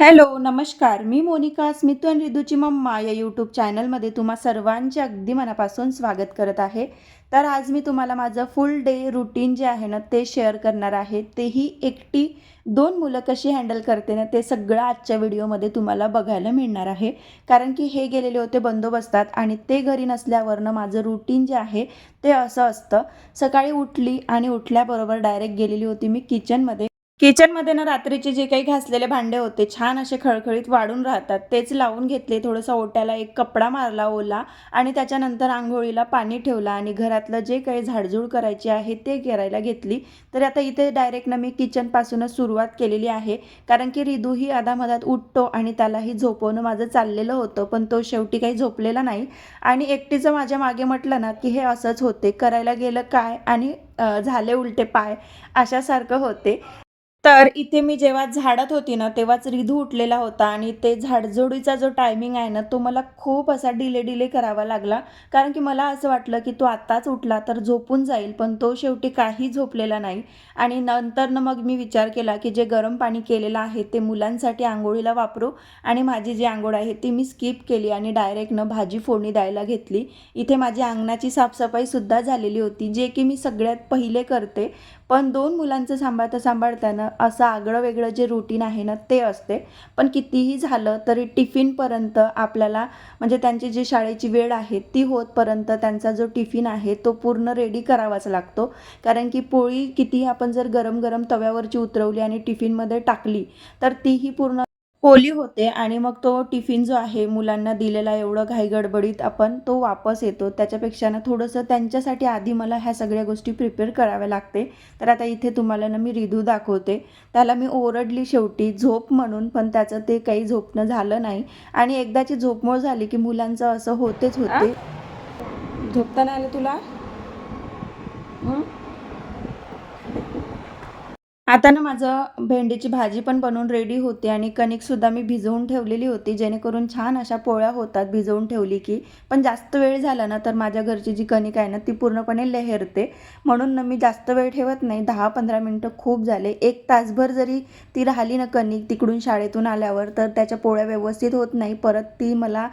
Hello, नमस्कार. मी मोनिका स्मितू आणि रिदूची mamma या यूट्यूब चॅनलमध्ये तुम्हा सर्वांचे अगदी मनापासून स्वागत करत आहे. तर आज मी तुम्हाला माझं फुल डे रुटीन जे आहे ना, ते शेअर करणार आहे. तेही एकटी दोन मुलं कशी हँडल करते ना, ते सगळं आजच्या व्हिडिओमध्ये तुम्हाला बघायला मिळणार आहे. कारण की हे गेलेले होते बंदोबस्तात आणि ते घरी नसल्यावरनं माझं रुटीन जे आहे, ते असं असतं. सकाळी उठली आणि उठल्याबरोबर डायरेक्ट गेलेली होती मी किचनमध्ये. किचनमध्ये ना रात्रीचे जे काही घासलेले भांडे होते छान असे खळखळीत वाढून राहतात. तेच लावून घेतले थोडंसं ओट्याला एक कपडा मारला ओला आणि त्याच्यानंतर आंघोळीला पाणी ठेवलं आणि घरातलं जे काही झाडझूड करायची आहे ते करायला घेतली. तर आता इथे डायरेक्ट ना मी किचनपासूनच सुरुवात केलेली आहे. कारण की रिदूही अधामधात उठतो आणि त्यालाही झोपवणं माझं चाललेलं होतं पण तो शेवटी काही झोपलेला नाही. आणि एकटीचं माझ्या मागे म्हटलं ना की हे असंच होते करायला गेलं काय आणि झाले उलटे पाय अशासारखं होते. तर इथे मी जेव्हा झाडत होती ना, तेव्हाच रिधू उठलेला होता आणि ते झाडझोडीचा जो टायमिंग आहे ना, तो मला खूप असा डिले डिले करावा लागला. कारण की मला असं वाटलं, की तो आत्ताच उठला तर झोपून जाईल, पण तो शेवटी काही झोपलेला नाही. आणि नंतरनं मग मी विचार केला, की जे गरम पाणी केलेलं आहे, ते मुलांसाठी आंघोळीला वापरू आणि माझी जी आंघोळ आहे, ती मी स्किप केली आणि डायरेक्टनं भाजी फोडणी द्यायला घेतली. इथे माझी अंगणाची साफसफाईसुद्धा झालेली होती, जे की मी सगळ्यात पहिले करते. पण दोन मुलांचं सांभाळता सांभाळताना असं आगळं वेगळं जे रुटीन आहे ना ते असते. पण कितीही झालं तरी टिफिनपर्यंत आपल्याला म्हणजे त्यांची जी शाळेची वेळ आहे ती होतपर्यंत त्यांचा जो टिफिन आहे तो पूर्ण रेडी करावाच लागतो. कारण की पोळी कितीही आपण जर गरम-गरम तव्यावरची उतरवली आणि टिफिनमध्ये टाकली तर तीही पूर्ण ओली होते आणि मग तो टिफिन जो आहे मुलांना दिलेला एवढं घाईगडबडीत आपण तो वापस येतो. त्याच्यापेक्षा ना थोडंसं त्यांच्यासाठी आधी मला ह्या सगळ्या गोष्टी प्रिपेअर कराव्या लागते. तर आता इथे तुम्हाला ना मी रिधू दाखवते. त्याला मी ओरडली शेवटी झोप म्हणून, पण त्याचं ते काही झोपणं झालं नाही आणि एकदाची झोपमोळ झाली की मुलांचं असं होतेच होते. झोपता नाही आलं तुला? आता ना माझं भेंडीची भाजी पण बनवून रेडी होते आणि कणिकसुद्धा मी भिजवून ठेवलेली होती जेणेकरून छान अशा पोळ्या होतात भिजवून ठेवली की. पण जास्त वेळ झाला ना तर माझ्या घरची जी कणिक आहे ना ती पूर्णपणे लेहरते. म्हणून ना मी जास्त वेळ ठेवत नाही दहा पंधरा मिनटं खूप झाले. एक तासभर जरी ती राहिली ना कणिक तिकडून शाळेतून आल्यावर तर त्याच्या पोळ्या व्यवस्थित होत नाही. परत ती मला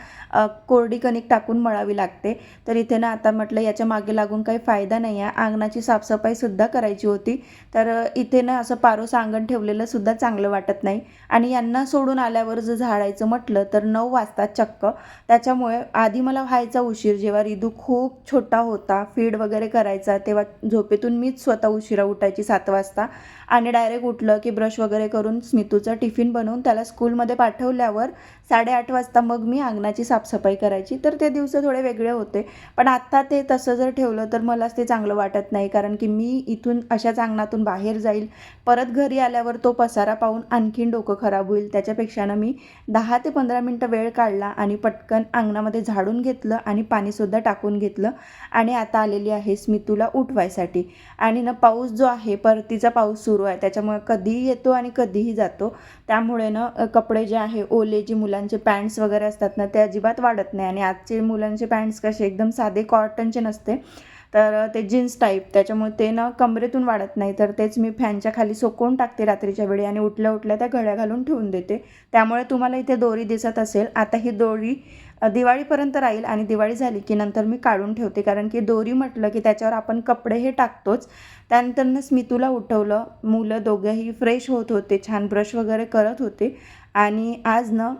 कोरडी कणिक टाकून मळावी लागते. तर इथे ना आता म्हटलं याच्या मागे लागून काही फायदा नाही आहे अंगणाची साफसफाईसुद्धा करायची होती. तर इथे ना असं पारोसं अंगण ठेवलेलं सुद्धा चांगलं वाटत नाही. आणि यांना सोडून आल्यावर जर झाडायचं म्हटलं तर नऊ वाजता चक्क. त्याच्यामुळे आधी मला व्हायचा उशीर. जेव्हा रिदू खूप छोटा होता फीड वगैरे करायचा तेव्हा झोपेतून मीच स्वतः उशिरा उठायची सात वाजता. आणि डायरेक्ट उठलं की ब्रश वगैरे करून स्मितूचा टिफिन बनवून त्याला स्कूलमध्ये पाठवल्यावर साडेआठ वाजता मग मी अंगणाची साफसफाई करायची. तर ते दिवस थोडे वेगळे होते. पण आत्ता ते तसं जर ठेवलं तर मलाच ते चांगलं वाटत नाही. कारण की मी इथून अशाच अंगणातून बाहेर जाईल. परत घरी आल्यावर तो पसारा पाहून आणखीन डोकं खराब होईल. त्याच्यापेक्षा ना मी दहा ते पंधरा मिनटं वेळ काढला आणि पटकन अंगणामध्ये झाडून घेतलं आणि पाणीसुद्धा टाकून घेतलं आणि आता आलेली आहे स्मितूला उठवायसाठी. आणि ना पाऊस जो आहे परतीचा पाऊस सुरू आहे त्याच्यामुळे कधीही येतो आणि कधीही जातो. त्यामुळे ना कपडे जे आहे ओले जे मुलांचे पॅन्ट्स वगैरे असतात ना ते अजिबात वाढत नाही. आणि आजचे मुलांचे पॅन्ट्स कसे एकदम साधे कॉटनचे नसते. तर ते जीन्स टाईप त्याच्यामुळे ते ना कमरेतून वाढत नाही. तर तेच मी फॅनच्या खाली सोकवून टाकते रात्रीच्या वेळी आणि उठल्या उठल्या त्या घड्या घालून ठेवून देते. त्यामुळे तुम्हाला इथे दोरी दिसत असेल. आता ही दोरी दिवाळीपर्यंत राहील आणि दिवाळी झाली की नंतर मी काढून ठेवते. कारण की दोरी म्हटलं की त्याच्यावर आपण कपडे हे टाकतोच. त्यानंतरनच मी तुला उठवलं. मुलं दोघंही फ्रेश होत होते. छान ब्रश वगैरे करत होते. आणि आज ना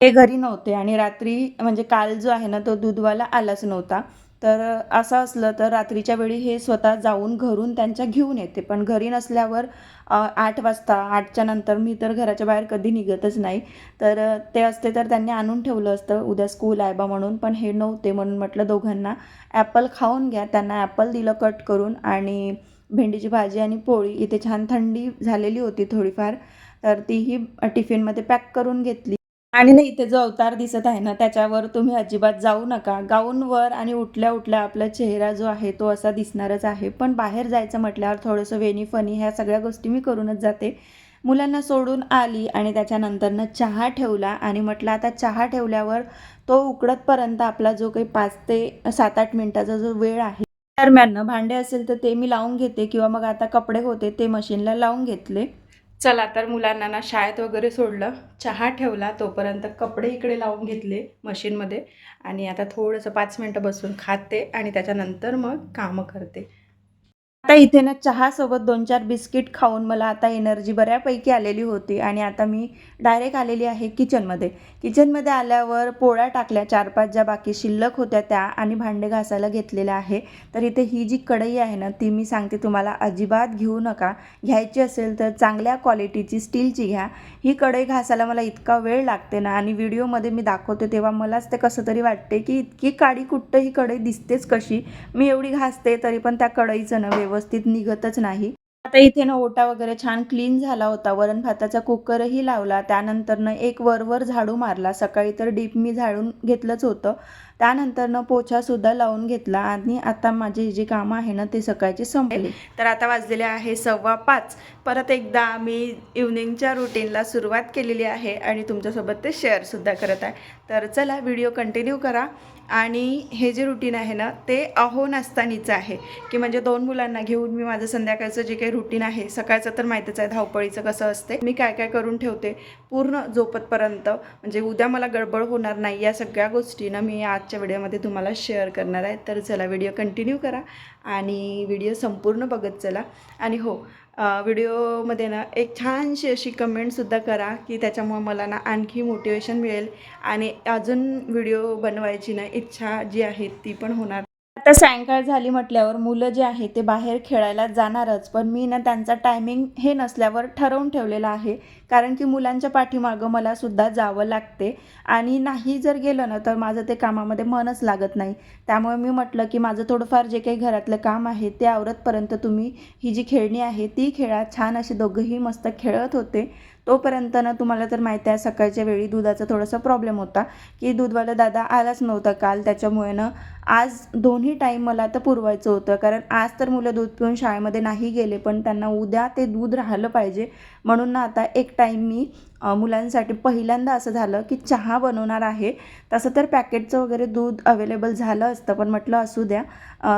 ते घरी नव्हते आणि रात्री म्हणजे काल जो आहे ना तो दूधवाला आलाच नव्हता. तर असं असलं तर रात्रीच्या वेळी हे स्वतः जाऊन घरून त्यांच्या घेऊन येते. पण घरी नसल्यावर आठ वाजता आठच्या नंतर मी तर घराच्या बाहेर कधी निघतच नाही. तर ते असते तर त्यांनी आणून ठेवलं असतं उद्या स्कूल आहे बा म्हणून पण हे नव्हते म्हणून म्हटलं दोघांना ॲपल खाऊन घ्या. त्यांना ॲपल दिलं कट करून आणि भेंडीची भाजी आणि पोळी. इथे छान थंडी झालेली होती थोडीफार. तर तीही टिफिनमध्ये पॅक करून घेतली. आणि ना इथे जो अवतार दिसत आहे ना त्याच्यावर तुम्ही अजिबात जाऊ नका. गाऊनवर आणि उठल्या उठल्या आपला चेहरा जो आहे तो असा दिसणारच आहे. पण बाहेर जायचं म्हटल्यावर थोडंसं वेणी फनी ह्या सगळ्या गोष्टी मी करूनच जाते. मुलांना सोडून आली आणि त्याच्यानंतरनं चहा ठेवला आणि म्हटलं आता चहा ठेवल्यावर तो उकडतपर्यंत आपला जो काही पाच ते सात आठ मिनटाचा जो वेळ आहे दरम्यान भांडे असेल तर ते मी लावून घेते किंवा मग आता कपडे होते ते मशीनला लावून घेतले. चला तर मुलांना ना शाळेत वगैरे सोडलं. चहा ठेवला तोपर्यंत कपडे इकडे लावून घेतले मशीनमध्ये. आणि आता थोडंसं पाच मिनटं बसून खाते आणि त्याच्यानंतर मग कामं करते. आता इथे ना चहासोबत दोन चार बिस्किट खाऊन मला आता एनर्जी बऱ्यापैकी आलेली होती आणि आता मी डायरेक्ट आलेली आहे किचनमध्ये. किचनमध्ये आल्यावर पोळ्या टाकल्या चार पाच ज्या बाकी शिल्लक होत्या त्या आणि भांडे घासायला घेतलेल्या आहे. तर इथे ही जी कढई आहे ना ती मी सांगते तुम्हाला अजिबात घेऊ नका. घ्यायची असेल तर चांगल्या क्वालिटीची स्टीलची घ्या. ही कढई घासायला मला इतका वेळ लागते ना आणि व्हिडिओमध्ये मी दाखवते तेव्हा मलाच ते कसं तरी वाटते की इतकी काळी कुठं ही कढई दिसतेच कशी. मी एवढी घासते तरी पण त्या कढईचं नव्हे व्यवस्थित निघतच नाही. आता इथे ना ओटा वगैरे छान क्लीन झाला होता. वरण भाताचा कुकरही लावला. त्यानंतरनं एक वरवर झाडू मारला. सकाळी तर डीप मी झाडून घेतलंच होतं. त्यानंतरनं पोछासुद्धा लावून घेतला. आणि आता माझे जे कामं आहे ना ते सकाळचे संपले. तर आता वाजलेले आहे सव्वा पाच. परत एकदा मी इव्हनिंगच्या रुटीनला सुरुवात केलेली आहे. आणि तुमच्यासोबत ते शेअरसुद्धा करत आहे. तर चला व्हिडिओ कंटिन्यू करा. आणि हे जे रुटीन आहे ना ते अहो नसतानीचं आहे. की म्हणजे दोन मुलांना घेऊन मी माझं संध्याकाळचं जे काही रुटीन आहे सकाळचं तर माहीतच आहे धावपळीचं कसं असते मी काय काय करून ठेवते पूर्ण झोपतपर्यंत म्हणजे उद्या मला गडबड होणार नाही या सगळ्या गोष्टीनं मी आजच्या व्हिडिओमध्ये तुम्हाला शेअर करणार आहे. तर चला व्हिडिओ कंटिन्यू करा आणि व्हिडिओ संपूर्ण बघत चला. आणि हो व्हिडिओमध्ये ना एक छानशी अशी कमेंटसुद्धा करा की त्याच्यामुळे मला ना आणखी मोटिवेशन मिळेल. आणि अजून व्हिडिओ बनवायची ना इच्छा जी आहे ती पण होणार. आता सायंकाळ झाली म्हटल्यावर मुलं जे आहे ते बाहेर खेळायला जाणारच पण मी ना त्यांचा टायमिंग हे नसल्यावर ठरवून ठेवलेलं आहे. कारण की मुलांच्या पाठीमागं मला सुद्धा जावं लागते. आणि नाही जर गेलं ना तर माझं ते कामामध्ये मनच लागत नाही. त्यामुळे मी म्हटलं की माझं थोडंफार जे काही घरातलं काम आहे ते आवरतपर्यंत तुम्ही ही जी खेळणी आहे ती खेळा. छान असे दोघंही मस्त खेळत होते. तोपर्यंत ना तुम्हाला तर माहिती आहे सकाळच्या वेळी दुधाचा थोडासा प्रॉब्लेम होता. की दूधवाला दादा आलाच नव्हता काल त्याच्यामुळे ना आज दोन्ही टाईम मला आता पुरवायचं होतं. कारण आज तर मुलं दूध पिऊन शाळेमध्ये नाही गेले पण त्यांना उद्या ते दूध राहिलं पाहिजे. म्हणून ना आता एक टाईम मी मुलांसाठी पहिल्यांदा असं झालं की चहा बनवणार आहे. तसं तर पॅकेटचं वगैरे दूध अवेलेबल झालं असतं पण म्हटलं असू द्या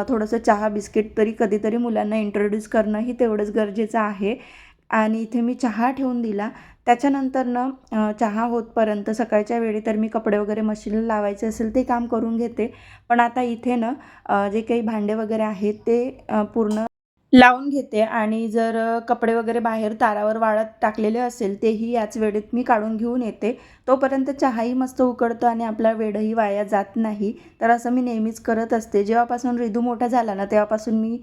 थोडंसं चहा बिस्किट तरी कधीतरी मुलांना इंट्रोड्यूस करणंही तेवढंच गरजेचं आहे. आणि इथे मी चहा ठेवून दिला. त्याच्यानंतरनं अ, चहा होतपर्यंत सकाळच्या वेळी तर मी कपडे वगैरे मशीनला लावायचे असेल ते काम करून घेते. पण आता इथे ना जे काही भांडे वगैरे आहेत ते पूर्ण लावून घेते आणि जर कपडे वगैरे बाहेर तारावर वाळत टाकलेले असेल तेही याच वेळेत मी काढून घेऊन येते. तोपर्यंत चहाही मस्त उकडतो आणि आपला वेळही वाया जात नाही. तर असं मी नेहमीच करत असते. जेव्हापासून रिदू मोठा झाला ना तेव्हापासून मी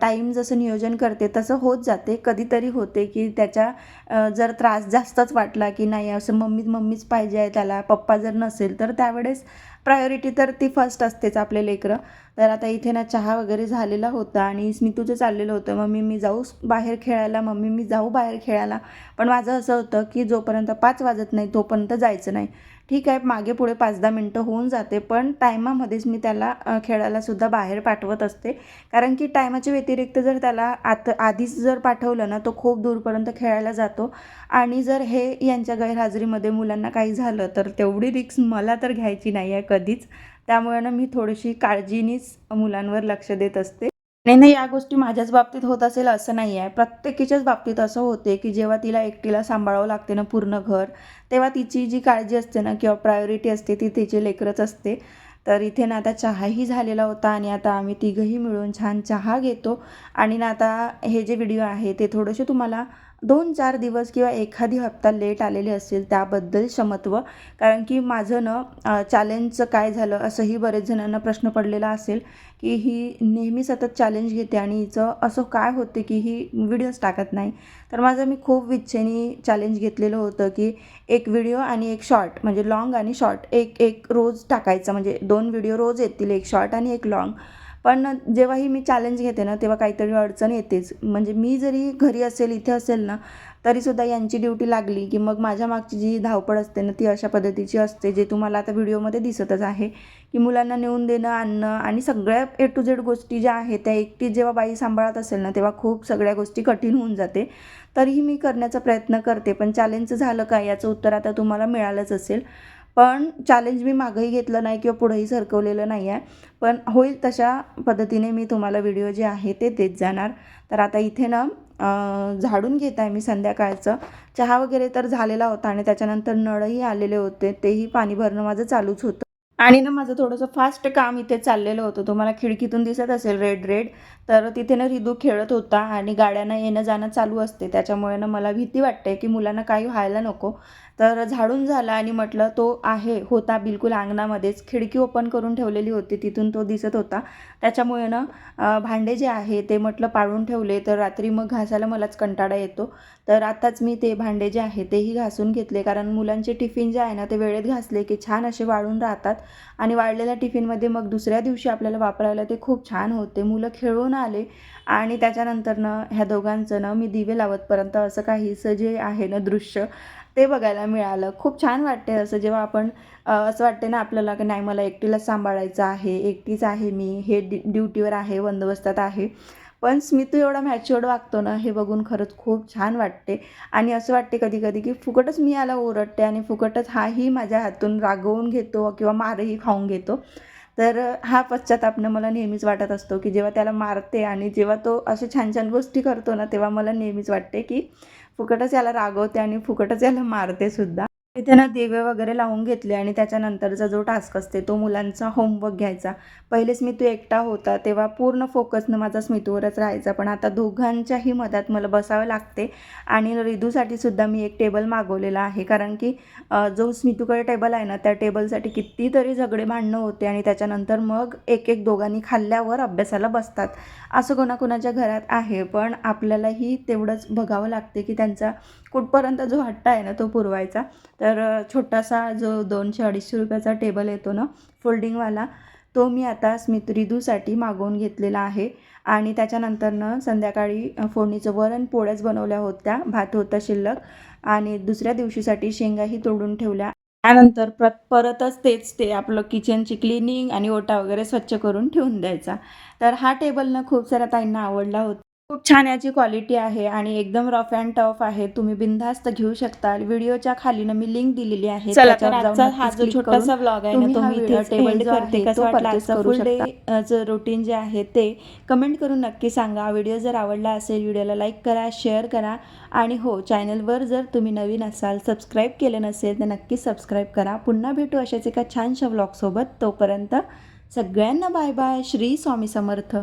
टाईम जसं नियोजन करते तसं होत जाते. कधीतरी होते की त्याच्या जर त्रास जास्तच वाटला की नाही असं मम्मी मम्मीच पाहिजे आहे त्याला पप्पा जर नसेल तर त्यावेळेस प्रायोरिटी तर ती फर्स्ट असतेच आपले लेकरं. तर आता इथे ना चहा वगैरे झालेला होता आणि स्मितूचं चाललेलं होतं. मम्मी मी जाऊ बाहेर खेळायला. मम्मी मी जाऊ बाहेर खेळायला. पण माझं असं होतं की जोपर्यंत पाच वाजत नाही तोपर्यंत जायचं नाही. ठीक आहे मागे पुढे पाच दहा मिनटं होऊन जाते पण टायमामध्येच मी त्याला खेळायलासुद्धा बाहेर पाठवत असते. कारण की टायमाच्या व्यतिरिक्त जर त्याला आत आधीच जर पाठवलं ना तो खूप दूरपर्यंत खेळायला जातो. आणि जर हे यांच्या गैरहजेरीमध्ये मुलांना काही झालं तर तेवढी रिक्स मला तर घ्यायची नाही आहे कधीच. त्यामुळे ना मी थोडीशी काळजीनीच मुलांवर लक्ष देत असते. नाही नाही या गोष्टी माझ्याच बाबतीत होत असेल असं नाही आहे. प्रत्येकीच्याच बाबतीत असं होते की जेव्हा तिला एकटीला सांभाळावं लागते ना पूर्ण घर तेव्हा तिची जी काळजी असते ना किंवा प्रायोरिटी असते ती तिची लेकरच असते. तर इथे ना आता चहाही झालेला होता आणि आता आम्ही तिघंही मिळून छान चहा घेतो. आणि ना आता हे जे व्हिडिओ आहे ते थोडेसे तुम्हाला दोन चार दिवस किंवा एखादी हप्ता लेट आलेले असेल त्याबद्दल क्षमत्व. कारण की माझं ना चॅलेंजचं काय झालं असंही बरेच जणांना प्रश्न पडलेला असेल की ही नेहमी सतत चॅलेंज घेते आणि हिचं असं काय होते की ही व्हिडिओज टाकत नाही. तर माझं मी खूप इच्छेने चॅलेंज घेतलेलं होतं की एक व्हिडिओ आणि एक शॉर्ट म्हणजे लॉंग आणि शॉर्ट एक एक रोज टाकायचं म्हणजे दोन व्हिडिओ रोज येतील एक शॉर्ट आणि एक लॉंग पण जेव्हाही मी चॅलेंज घेते ना तेव्हा काहीतरी अडचण येतेच. म्हणजे मी जरी घरी असेल इथे असेल ना तरीसुद्धा यांची ड्युटी लागली की मग माझ्या मागची जी धावपळ असते ना ती अशा पद्धतीची असते जे तुम्हाला आता व्हिडिओमध्ये दिसतच आहे की मुलांना नेऊन देणं आणणं आणि सगळ्या ए टू झेड गोष्टी ज्या आहेत त्या एकटी जेव्हा बाई सांभाळत असेल ना तेव्हा खूप सगळ्या गोष्टी कठीण होऊन जाते. तरीही मी करण्याचा प्रयत्न करते पण चॅलेंजचं झालं काय याचं उत्तर आता तुम्हाला मिळालंच असेल. पण चॅलेंज मी मागंही घेतलं नाही किंवा पुढंही सरकवलेलं नाही आहे पण होईल तशा पद्धतीने मी तुम्हाला व्हिडिओ जे आहे ते देत जाणार. तर आता इथे ना झाडून घेत आहे मी संध्याकाळचं. चहा वगैरे तर झालेला होता आणि त्याच्यानंतर नळही आलेले होते. तेही पाणी भरणं माझं चालूच होतं. आणि ना माझं थोडंसं फास्ट काम इथे चाललेलं होतं. तुम्हाला खिडकीतून दिसत असेल रेड रेड तर तिथे ना रिदू खेळत होता आणि गाड्यांना येणं जाणं चालू असते. त्याच्यामुळे ना मला भीती वाटते की मुलांना काही व्हायला नको. तर झाडून झाला आणि म्हटलं तो आहे होता बिलकुल अंगणामध्येच. खिडकी ओपन करून ठेवलेली होती. तिथून तो दिसत होता. त्याच्यामुळे ना भांडे जे आहे ते म्हटलं पाळून ठेवले. तर रात्री मग घासायला मलाच कंटाळा येतो. तर आत्ताच मी ते भांडे जे आहे तेही घासून घेतले. कारण मुलांचे टिफिन जे आहे ना ते वेळेत घासले की छान असे वाळून राहतात. आणि वाळलेल्या टिफिनमध्ये मग दुसऱ्या दिवशी आपल्याला वापरायला ते खूप छान होते. मुलं खेळून आले. आणि त्याच्यानंतरनं ह्या दोघांचं ना मी दिवे लावतपर्यंत असं काहीसं जे आहे ना दृश्य ते बघायला मिळालं. खूप छान वाटते असं जेव्हा आपण असं वाटते ना आपल्याला की नाही मला एकटीलाच सांभाळायचं आहे एकटीच आहे मी हे ड्यु ड्युटीवर आहे बंदोबस्तात आहे. पण स्मितू एवढा मॅच्युअर्ड वागतो ना हे बघून खरंच खूप छान वाटते. आणि असं वाटते कधी कधी की फुकटच मी याला ओरडते आणि फुकटच हाही माझ्या हातून रागवून घेतो किंवा मारही खाऊन घेतो. तर हा पश्चातापनं मला नेहमीच वाटत असतो की जेव्हा त्याला मारते आणि जेव्हा तो असे छान छान गोष्टी करतो ना तेव्हा मला नेहमीच वाटते की फुकटच याला रागवते आणि फुकटच याला मारते सुद्धा. तिथे ना दिवे वगैरे लावून घेतले आणि त्याच्यानंतरचा जो टास्क असते तो मुलांचा होमवर्क घ्यायचा. पहिले स्मितू एकटा होता तेव्हा पूर्ण फोकसनं माझा स्मितूवरच राहायचा. पण आता दोघांच्याही मधात मला बसावं लागते आणि रिदूसाठी सुद्धा मी एक टेबल मागवलेला आहे. कारण की जो स्मितूकडे टेबल आहे ना त्या टेबलसाठी कितीतरी झगडे भांडणं होते आणि त्याच्यानंतर मग एक एक दोघांनी खाल्ल्यावर अभ्यासाला बसतात. असं कोणाकोणाच्या घरात आहे. पण आपल्यालाही तेवढंच बघावं लागते की त्यांचा कुठपर्यंत जो हट्टा आहे ना तो पुरवायचा. तर छोटासा जो दोनशे अडीचशे रुपयाचा टेबल येतो ना फोल्डिंगवाला तो मी आता स्मितरिदूसाठी मागवून घेतलेला आहे. आणि त्याच्यानंतरनं संध्याकाळी फोडणीचं वरण पोळ्याच बनवल्या होत्या भात होता शिल्लक. आणि दुसऱ्या दिवशीसाठी शेंगाही तोडून ठेवल्या. त्यानंतर प्र परतच तेच ते आपलं किचनची क्लिनिंग आणि ओटा वगैरे स्वच्छ करून ठेवून द्यायचा. तर हा टेबल ना खूप साऱ्या ताईंना आवडला होता. खूप छान याची क्वालिटी आहे आणि एकदम रफ अँड टफ आहे. तुम्ही बिनधास्त घेऊ शकता व्हिडिओच्या खाली ना मी लिंक दिलेली आहे. हा जो छोटासा ब्लॉग तुम्ही ना टेबल करते कसं रुटीन जे आहे ते कमेंट करून नक्की सांगा. व्हिडिओ जर आवडला असेल व्हिडिओला लाईक करा शेअर करा. आणि हो चॅनलवर जर तुम्ही नवीन असाल सबस्क्राईब केलं नसेल तर नक्की सबस्क्राईब करा. पुन्हा भेटू अशाच एका छानशा व्लॉगसोबत तोपर्यंत सगळ्यांना बाय बाय श्री स्वामी समर्थ.